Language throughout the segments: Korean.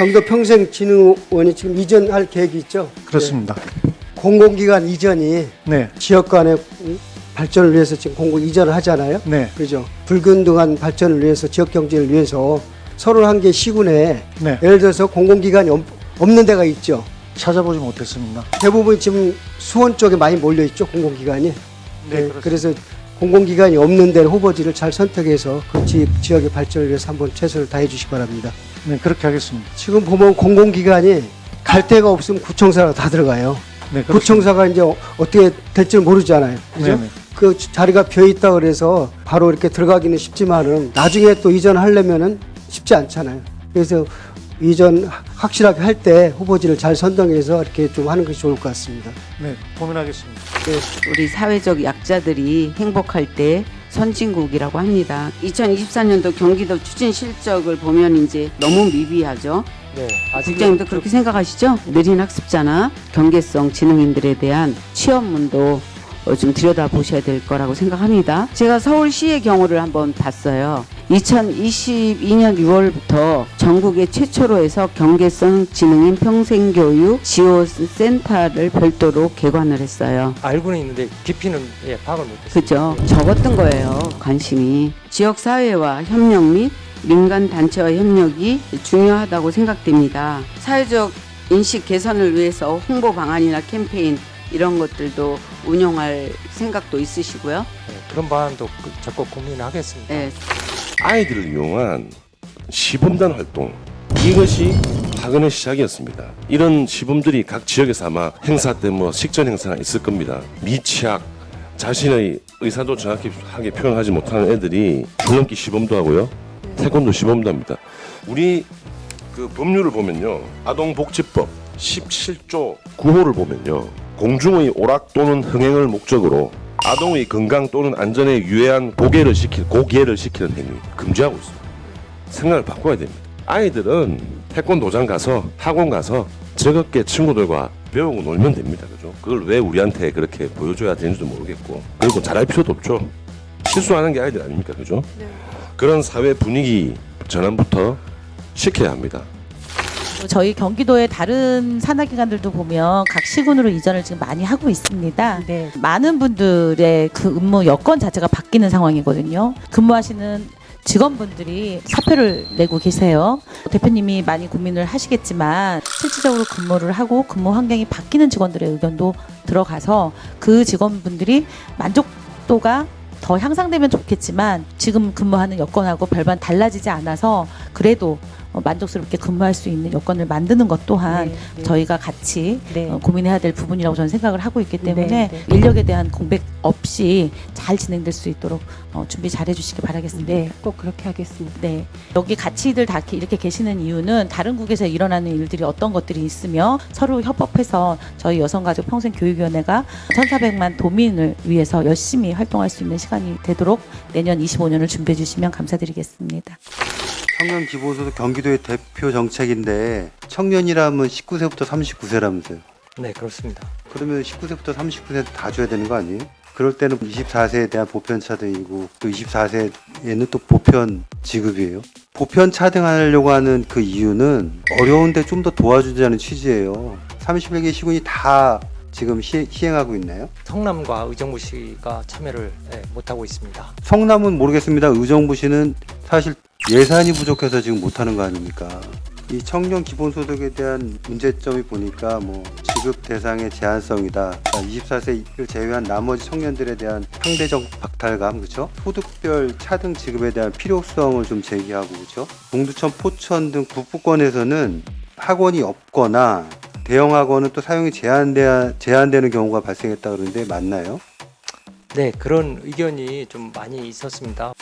경기도 평생진흥원이 지금 이전할 계획이 있죠. 그렇습니다. 네. 공공기관 이전이 네, 지역 간의 발전을 위해서 지금 공공 이전을 하잖아요. 네, 그죠? 불균등한 발전을 위해서 지역 경제를 위해서 서른 한개 시군에 네. 예를 들어서 공공기관이 없- 없는 데가 있죠. 찾아보지 못했습니다. 대부분 지금 수원 쪽에 많이 몰려 있죠 공공기관이. 네, 그렇습니다. 그래서 공공기관이 없는 데 후보지를 잘 선택해서 그 지, 지역의 발전을 위해서 한번 최선을 다해 주시기 바랍니다. 네, 그렇게 하겠습니다. 지금 보면 공공기관이 갈 데가 없으면 구청사로 다 들어가요. 네, 그렇습니다. 구청사가 이제 어- 어떻게 될지 모르잖아요. 그죠? 네네. 그 자리가 비어 있다 그래서 바로 이렇게 들어가기는 쉽지만은 나중에 또 이전하려면은 쉽지 않잖아요. 그래서 이전 확실하게 할 때 후보지를 잘 선정해서 이렇게 좀 하는 것이 좋을 것 같습니다. 네, 고민하겠습니다. 우리 사회적 약자들이 행복할 때 선진국이라고 합니다. 2024년도 경기도 추진 실적을 보면 이제 너무 미비하죠. 네, 아직 국장님도 그렇게 생각하시죠? 느린 학습자나 경계성 지능인들에 대한 취업문도 어, 좀 들여다 보셔야 될 거라고 생각합니다. 제가 서울시의 경우를 한번 봤어요. 2022년 6월부터 전국에 최초로 해서 경계성 지능인 평생교육 지원 센터를 별도로 개관을 했어요. 알고는 있는데 깊이는 예, 파악을 못했어요. 그죠. 적었던 거예요. 관심이. 지역 사회와 협력 및 민간 단체와 협력이 중요하다고 생각됩니다. 사회적 인식 개선을 위해서 홍보 방안이나 캠페인 이런 것들도 운영할 생각도 있으시고요. 네, 그런 방안도 그- 적극 고민하겠습니다. 네, 아이들을 이용한 시범단 활동 이것이 학원의 시작이었습니다. 이런 시범들이 각 지역에서 아마 행사 때 뭐 식전 행사가 있을 겁니다. 미취학 자신의 의사도 정확하게 표현하지 못하는 애들이 줄넘기 시범도 하고요. 태권도 시범도 합니다. 우리 그 법률을 보면요. 아동복지법 17조 9호를 보면요. 공중의 오락 또는 흥행을 목적으로 아동의 건강 또는 안전에 유해한 고개를 시킬 고개를 시키는 행위 금지하고 있습니다. 생각을 바꿔야 됩니다. 아이들은 태권도장 가서 학원 가서 즐겁게 친구들과 배우고 놀면 됩니다. 그죠? 그걸 왜 우리한테 그렇게 보여줘야 되는지도 모르겠고 그리고 잘할 필요도 없죠. 실수하는 게 아이들 아닙니까? 그죠? 그런 사회 분위기 전환부터 시켜야 합니다. 저희 경기도의 다른 산하기관들도 보면 각 시군으로 이전을 지금 많이 하고 있습니다. 네. 많은 분들의 그 근무 여건 자체가 바뀌는 상황이거든요. 근무하시는 직원분들이 사표를 내고 계세요. 대표님이 많이 고민을 하시겠지만 실질적으로 근무를 하고 근무 환경이 바뀌는 직원들의 의견도 들어가서 그 직원분들이 만족도가 더 향상되면 좋겠지만 지금 근무하는 여건하고 별반 달라지지 않아서 그래도 어, 만족스럽게 근무할 수 있는 여건을 만드는 것 또한 네, 네. 저희가 같이 네. 어, 고민해야 될 부분이라고 저는 생각을 하고 있기 때문에 네, 네. 인력에 대한 공백 없이 잘 진행될 수 있도록 어, 준비 잘 해주시기 바라겠습니다. 네, 꼭 그렇게 하겠습니다. 네. 여기 같이들 다 이렇게 계시는 이유는 다른 국에서 일어나는 일들이 어떤 것들이 있으며 서로 협업해서 저희 여성가족 평생교육위원회가 1,400만 도민을 위해서 열심히 활동할 수 있는 시간이 되도록 내년 25년을 준비해 주시면 감사드리겠습니다. 청년 기본소득 경기도의 대표 정책인데 청년이라면 19세부터 39세라면서요. 네, 그렇습니다. 그러면 19세부터 39세 다 줘야 되는 거 아니에요? 그럴 때는 24세에 대한 보편 차등이고 또 24세에는 또 보편 지급이에요. 보편 차등하려고 하는 그 이유는 어려운데 좀 더 도와주자는 취지예요. 31개 시군이 다 지금 시, 시행하고 있나요? 성남과 의정부시가 참여를 예, 못하고 있습니다. 성남은 모르겠습니다. 의정부시는 사실 예산이 부족해서 지금 못하는 거 아닙니까? 이 청년 기본소득에 대한 문제점이 보니까 뭐 지급 대상의 제한성이다. 24세를 제외한 나머지 청년들에 대한 상대적 박탈감, 그렇죠? 소득별 차등 지급에 대한 필요성을 좀 제기하고 그렇죠? 동두천, 포천 등 북부권에서는 학원이 없거나 대형 학원은 또 사용이 제한돼 제한되는 경우가 발생했다 그러는데 맞나요? 네, 그런 의견이 좀 많이 있었습니다.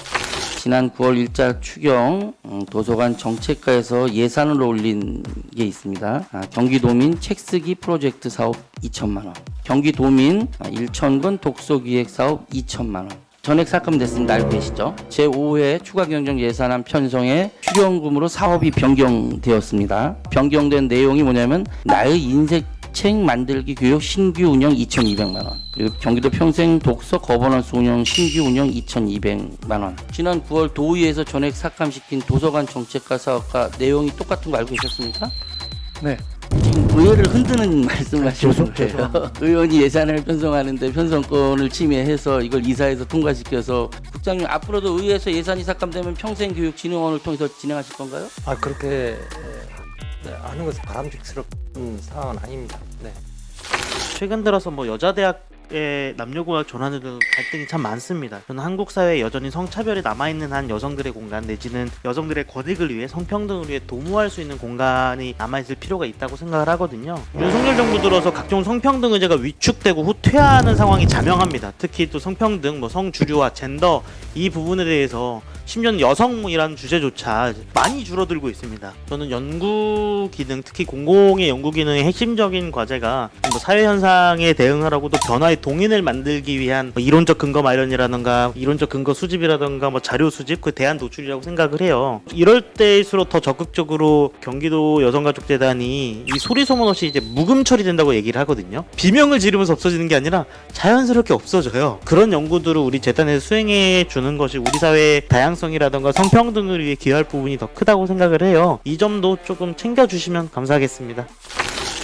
지난 9월 일자 추경 음, 도서관 정책과에서 예산을 올린 게 있습니다. 아, 경기도민 책쓰기 프로젝트 사업 2천만 원, 경기도민 아, 일천군 독서기획 사업 2천만 원. 전액 삭감됐습니다. 알고 계시죠? 제5회 추가경정 예산안 편성에 출연금으로 사업이 변경되었습니다. 변경된 내용이 뭐냐면 나의 인생 책 만들기 교육 신규 운영 2,200만 원. 그리고 경기도 평생 독서 거버넌스 운영 신규 운영 2,200만 원. 지난 9월 도의회에서 전액 삭감시킨 도서관 정책과 사업과 내용이 똑같은 거 알고 계셨습니까? 네. 지금 의회를 흔드는 말씀을 하시는 죄송- 거예요. 의원이 예산을 편성하는데 편성권을 침해해서 이걸 이사해서 통과시켜서 국장님 앞으로도 의회에서 예산이 삭감되면 평생교육진흥원을 통해서 진행하실 건가요? 아 그렇게 네, 하는 것은 바람직스러운 상황은 아닙니다. 네. 최근 들어서 뭐 여자 대학의 남녀공학 대한 갈등이 참 많습니다. 저는 한국 사회에 여전히 성차별이 남아있는 한 여성들의 공간 내지는 여성들의 권익을 위해 성평등을 위해 도모할 수 있는 공간이 남아있을 필요가 있다고 생각을 하거든요. 윤석열 정부 들어서 각종 성평등 의제가 위축되고 후퇴하는 상황이 자명합니다. 특히 또 성평등, 뭐 성주류와 젠더 이 부분에 대해서 심지어는 여성이라는 주제조차 많이 줄어들고 있습니다. 저는 연구 기능, 특히 공공의 연구 기능의 핵심적인 과제가 뭐 사회 현상에 대응하라고 또 변화의 동인을 만들기 위한 뭐 이론적 근거 마련이라던가 이론적 근거 수집이라던가 뭐 자료 수집 그 대안 도출이라고 생각을 해요. 이럴 때일수록 더 적극적으로 경기도 여성가족재단이 이 소리 소문 없이 이제 무금 처리된다고 얘기를 하거든요. 비명을 지르면서 없어지는 게 아니라 자연스럽게 없어져요. 그런 연구들을 우리 재단에서 수행해 주는 것이 우리 사회의 다양성 이라던가 성평등을 위해 기여할 부분이 더 크다고 생각을 해요. 이 점도 조금 챙겨주시면 감사하겠습니다.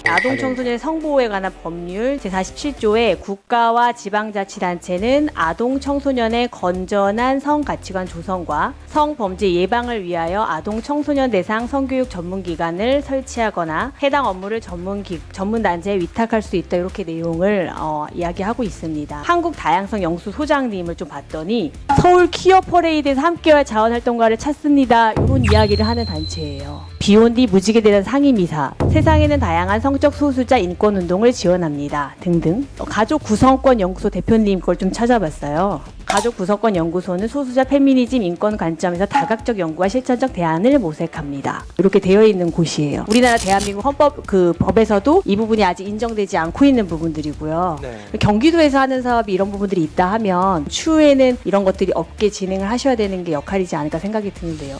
아동 청소년 성보호에 관한 법률 제47조에 국가와 지방자치단체는 아동 청소년의 건전한 성 가치관 조성과 성범죄 예방을 위하여 아동 청소년 대상 성교육 전문기관을 설치하거나 해당 업무를 전문기, 전문단체에 위탁할 수 있다 이렇게 내용을 어, 이야기하고 있습니다. 한국 다양성 영수 소장님을 좀 봤더니 서울 퀴어 퍼레이드에서 함께할 자원활동가를 찾습니다. 이런 이야기를 하는 단체예요. 비혼뒤 무지개 대단 상임이사, 세상에는 다양한 성적 소수자 인권 운동을 지원합니다. 등등. 어, 가족 구성권 연구소 대표님 걸 좀 찾아봤어요. 가족 구성권 연구소는 소수자 페미니즘 인권 관점에서 다각적 연구와 실천적 대안을 모색합니다. 이렇게 되어 있는 곳이에요. 우리나라 대한민국 헌법 그 법에서도 이 부분이 아직 인정되지 않고 있는 부분들이고요. 네. 경기도에서 하는 사업이 이런 부분들이 있다 하면 추후에는 이런 것들이 없게 진행을 하셔야 되는 게 역할이지 않을까 생각이 드는데요.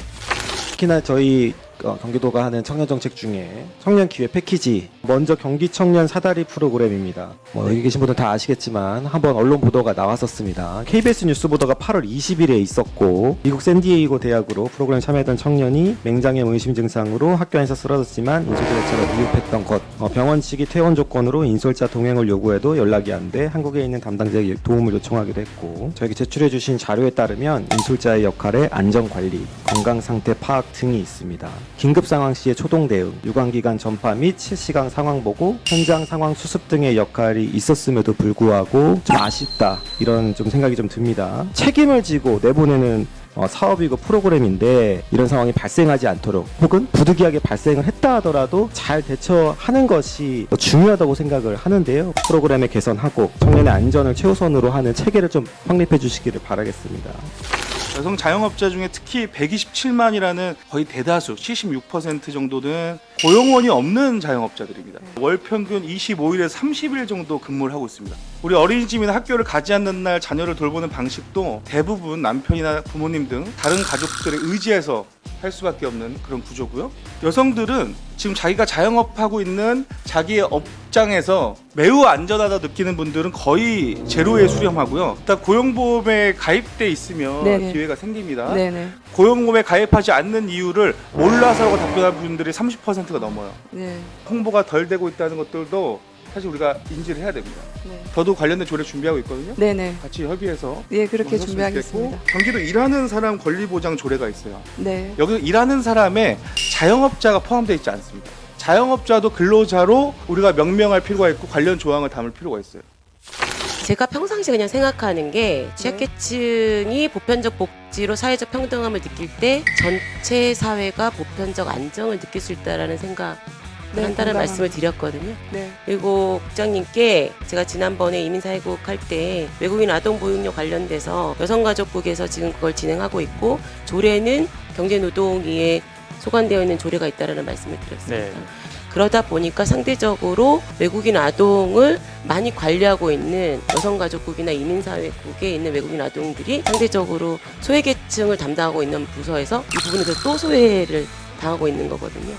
특히나 저희 어, 경기도가 하는 청년 정책 중에 청년 기회 패키지 먼저 경기 청년 사다리 프로그램입니다. 뭐 여기 계신 분들 다 아시겠지만 한번 언론 보도가 나왔었습니다. KBS 뉴스 보도가 8월 20일에 있었고 미국 샌디에이고 대학으로 프로그램 참여했던 청년이 맹장염 의심 증상으로 학교 안에서 쓰러졌지만 인솔자 자체가 미흡했던 것 어, 병원 측이 퇴원 조건으로 인솔자 동행을 요구해도 연락이 안 돼 한국에 있는 담당자에게 도움을 요청하기도 했고 저에게 제출해 주신 자료에 따르면 인솔자의 역할에 안전 관리, 건강 상태 파악 등이 있습니다. 긴급 상황 시의 초동 대응, 유관기관 전파 및 실시간 상황 보고, 현장 상황 수습 등의 역할이 있었음에도 불구하고 좀 아쉽다 이런 좀 생각이 좀 듭니다. 책임을 지고 내보내는 어, 사업이고 프로그램인데 이런 상황이 발생하지 않도록 혹은 부득이하게 발생을 했다 하더라도 잘 대처하는 것이 중요하다고 생각을 하는데요. 프로그램의 개선하고 청년의 안전을 최우선으로 하는 체계를 좀 확립해 주시기를 바라겠습니다. 여성 자영업자 중에 특히 127만이라는 거의 대다수 76% 정도는 고용원이 없는 자영업자들입니다. 월 평균 25일에서 30일 정도 근무를 하고 있습니다. 우리 어린이집이나 학교를 가지 않는 날 자녀를 돌보는 방식도 대부분 남편이나 부모님 등 다른 가족들에 의지해서 할 수밖에 없는 그런 구조고요. 여성들은 지금 자기가 자영업하고 있는 자기의 업장에서 매우 안전하다 느끼는 분들은 거의 제로에 수렴하고요. 일단 고용보험에 가입돼 있으면 네네. 기회가 생깁니다. 네네. 고용보험에 가입하지 않는 이유를 몰라서라고 답변한 분들이 30%가 넘어요. 네. 홍보가 덜 되고 있다는 것들도 사실 우리가 인지를 해야 됩니다. 네. 저도 관련된 조례 준비하고 있거든요. 네네. 같이 협의해서 예, 한번 그렇게 준비하겠습니다. 경기도 일하는 사람 권리 보장 조례가 있어요. 네. 여기 일하는 사람에 자영업자가 포함되어 있지 않습니다. 자영업자도 근로자로 우리가 명명할 필요가 있고 관련 조항을 담을 필요가 있어요. 제가 평상시 그냥 생각하는 게 취약계층이 보편적 복지로 사회적 평등함을 느낄 때 전체 사회가 보편적 안정을 느낄 수 있다라는 생각. 을 한다는 말씀을 드렸거든요. 네. 그리고 국장님께 제가 지난번에 이민사회국 할 때 외국인 아동 보육료 관련돼서 여성가족국에서 지금 그걸 진행하고 있고 조례는 경제노동위에 소관되어 있는 조례가 있다라는 말씀을 드렸습니다. 네. 그러다 보니까 상대적으로 외국인 아동을 많이 관리하고 있는 여성가족국이나 이민사회국에 있는 외국인 아동들이 상대적으로 소외계층을 담당하고 있는 부서에서 이 부분에서 또 소외를 당하고 있는 거거든요.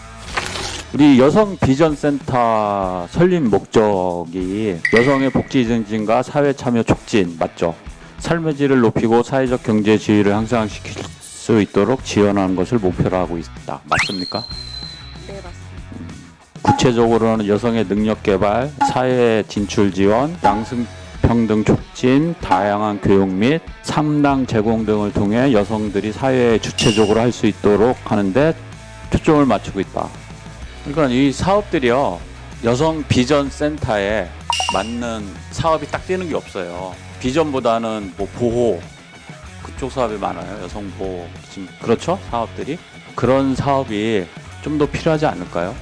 우리 여성 비전 센터 설립 목적이 여성의 복지 증진과 사회 참여 촉진 맞죠? 삶의 질을 높이고 사회적 경제 지위를 향상시킬 수 있도록 지원하는 것을 목표로 하고 있다. 맞습니까? 구체적으로는 여성의 능력 개발, 사회 진출 지원, 양성 평등 촉진, 다양한 교육 및 상당 제공 등을 통해 여성들이 사회에 주체적으로 할 수 있도록 하는데 초점을 맞추고 있다. 그러니까 이 사업들이요 여성 비전 센터에 맞는 사업이 딱 되는 게 없어요. 비전보다는 뭐 보호 그쪽 사업이 많아요. 여성 보호 그렇죠 사업들이 그런 사업이 좀 더 필요하지 않을까요?